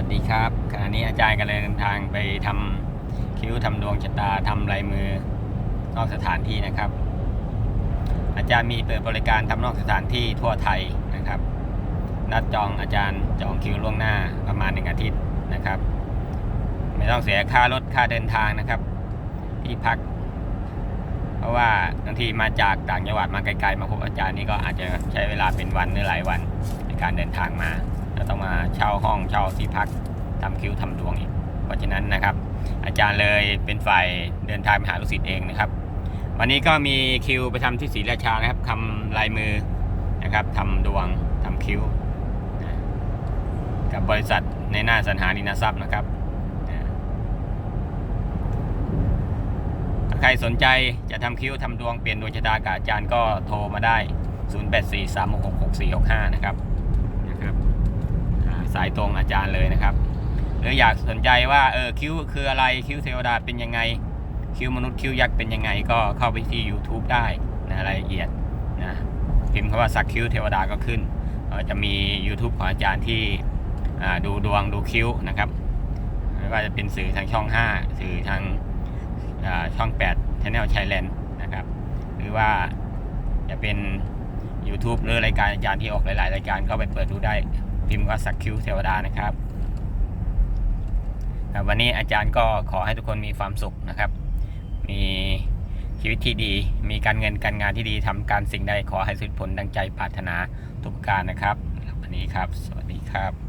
วัสดีครับขณะนี้อาจารย์กำลังเดินทางไปทำคิ้วทำดวงชะตาทำลายมือนอกสถานที่นะครับ อาจารย์มีเปิดบริการทำนอกสถานที่ทั่วไทยนะครับ นัดจองอาจารย์จองคิวล่วงหน้าประมาณหนึ่งอาทิตย์นะครับ ไม่ต้องเสียค่ารถค่าเดินทางนะครับ ที่พัก เพราะว่าบางทีมาจากต่างจังหวัดมาไกลๆมาพบอาจารย์นี่ก็อาจจะใช้เวลาเป็นวันหรือหลายวันในการเดินทางมา แล้วต้องมาเช่าห้องเช่าที่พักทำคิวทำดวงอีก เพราะฉะนั้นนะครับ อาจารย์เลยเป็นฝ่ายเดินทางไปหาลูกศิษย์เองนะครับ วันนี้ก็มีคิวไปทำที่ศรีราชานะครับทำลายมือนะครับทำดวงทำคิ้ว กับบริษัทในหน้าสัญหารินทรัพย์นะครับใครสนใจจะทำคิ้วทำดวงเปลี่ยนดวงชะตากับอาจารย์ก็โทรมาได้ 0843666465 นะครับ สายตรงอาจารย์เลยนะครับ หรืออยากสนใจว่าเออคิ้วคืออะไรคิ้วเทวดาเป็นยังไง คิ้วมนุษย์คิ้วยักษ์เป็นยังไง ก็เข้าไปที่ YouTube ได้นะรายละเอียดนะพิมพ์คำว่าสักคิ้วเทวดาก็ขึ้นเอ่อจะมี YouTube ของอาจารย์ที่ดูดวงดูคิ้วนะครับไม่ว่าจะเป็นสื่อทางช่อง 5 สื่อทางช่อง 8 Channel Thailand นะครับ หรือว่าจะเป็น YouTube หรือรายการอาจารย์ที่ออกหลาย ๆ รายการก็ไปเปิดดูได้ พิมพ์ว่าสักคิวเทวดานะครับ วันนี้อาจารย์ก็ขอให้ทุกคนมีความสุขนะครับ มีชีวิตที่ดี มีการเงินการงานที่ดีทำการสิ่งใดขอให้สุดผลดังใจปรารถนาทุกประการนะครับ วันนี้ครับ สวัสดีครับ